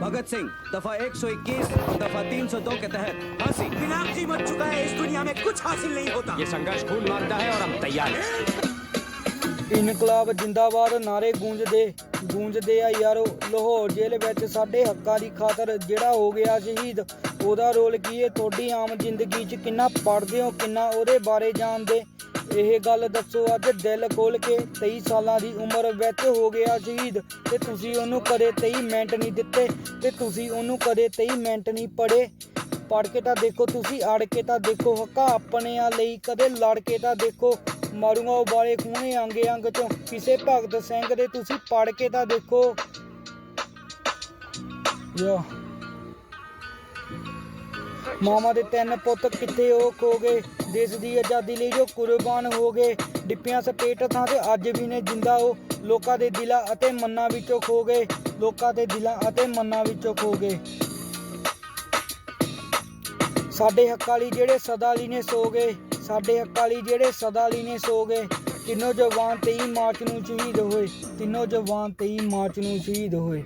भगत सिंह दफा 121 दफा 302 के तहत फांसी बिना कीमत चुकाए इस दुनिया में कुछ हासिल नहीं होता ये संघर्ष खून मांगता है और हम तैयार हैं ਇਨਕਲਾਬ ਜਿੰਦਾਬਾਦ ਨਾਰੇ ਗੂੰਜਦੇ ਗੂੰਜਦੇ ਆ ਯਾਰੋ ਲਾਹੌਰ ਜੇਲ੍ਹ ਵਿੱਚ ਸਾਡੇ ਹੱਕਾਂ ਦੀ ਖਾਤਰ ਜਿਹੜਾ ਹੋ ਗਿਆ ਸ਼ਹੀਦ ਉਹਦਾ ਰੋਲ ਕੀ ਹੈ ਤੁਹਾਡੀ ਆਮ ਜ਼ਿੰਦਗੀ 'ਚ ਕਿੰਨਾ ਪੜਦੇ ਹੋ ਕਿੰਨਾ ਉਹਦੇ ਬਾਰੇ ਜਾਣਦੇ ਇਹ ਗੱਲ ਦੱਸੋ ਅੱਜ ਦਿਲ ਖੋਲ ਕੇ 23 ਸਾਲਾਂ ਦੀ ਉਮਰ ਵਿੱਚ ਹੋ ਗਿਆ ਸ਼ਹੀਦ ਤੇ ਤੁਸੀਂ ਉਹਨੂੰ ਕਦੇ 23 ਮਿੰਟ ਨਹੀਂ ਦਿੱਤੇ ਤੇ ਤੁਸੀਂ ਉਹਨੂੰ ਕਦੇ 23 ਮਿੰਟ ਨਹੀਂ ਪੜੇ ਪੜ ਕੇ ਤਾਂ ਦੇਖੋ, ਤੁਸੀਂ ਅੜ ਕੇ ਤਾਂ ਦੇਖੋ, ਹੱਕਾ ਆਪਣਿਆਂ ਲਈ ਕਦੇ ਲੜ ਕੇ ਤਾਂ ਦੇਖੋ ਮਾਰੂੰਗਾ ਉਬਾਲੇ ਖੂਨੇ ਅੰਗ ਅੰਗ ਚੋਂ। ਕਿਸੇ ਭਗਤ ਸਿੰਘ ਦੇ ਤੁਸੀਂ ਪੜ ਕੇ ਤਾਂ ਦੇਖੋ। ਯਾ ਮਾਵਾਂ ਦੇ ਤਿੰਨ ਪੁੱਤ ਕਿੱਥੇ ਉਹ ਖੋ ਗਏ? ਦੇਸ਼ ਦੀ ਆਜ਼ਾਦੀ ਲਈ ਜੋ ਕੁਰਬਾਨ ਹੋ ਗਏ। ਡਿੱਪਿਆਂ ਸਪੇਟ ਥਾਂ ਤੇ ਅੱਜ ਵੀ ਨੇ ਜਿੰਦਾ ਉਹ। ਲੋਕਾਂ ਦੇ ਦਿਲਾਂ ਅਤੇ ਮਨਾਂ ਵਿੱਚੋਂ ਖੋ ਗਏ। ਲੋਕਾਂ ਦੇ ਦਿਲਾਂ ਅਤੇ ਮਨਾਂ ਵਿੱਚੋਂ ਖੋ ਗਏ। ਸਾਡੇ ਹੱਕਾਂ ਲਈ ਜਿਹੜੇ ਸਦਾ ਲਈ ਨੇ ਸੋ ਗਏ। ਸਾਡੇ ਹੱਕਾਂ ਲਈ ਜਿਹੜੇ ਸਦਾ ਲਈ ਨੇ ਸੋ ਗਏ। ਤਿੰਨੋਂ ਜਵਾਨ 23 ਮਾਰਚ ਨੂੰ ਸ਼ਹੀਦ ਹੋਏ। ਤਿੰਨੋਂ ਜਵਾਨ 23 ਮਾਰਚ ਨੂੰ ਸ਼ਹੀਦ ਹੋਏ।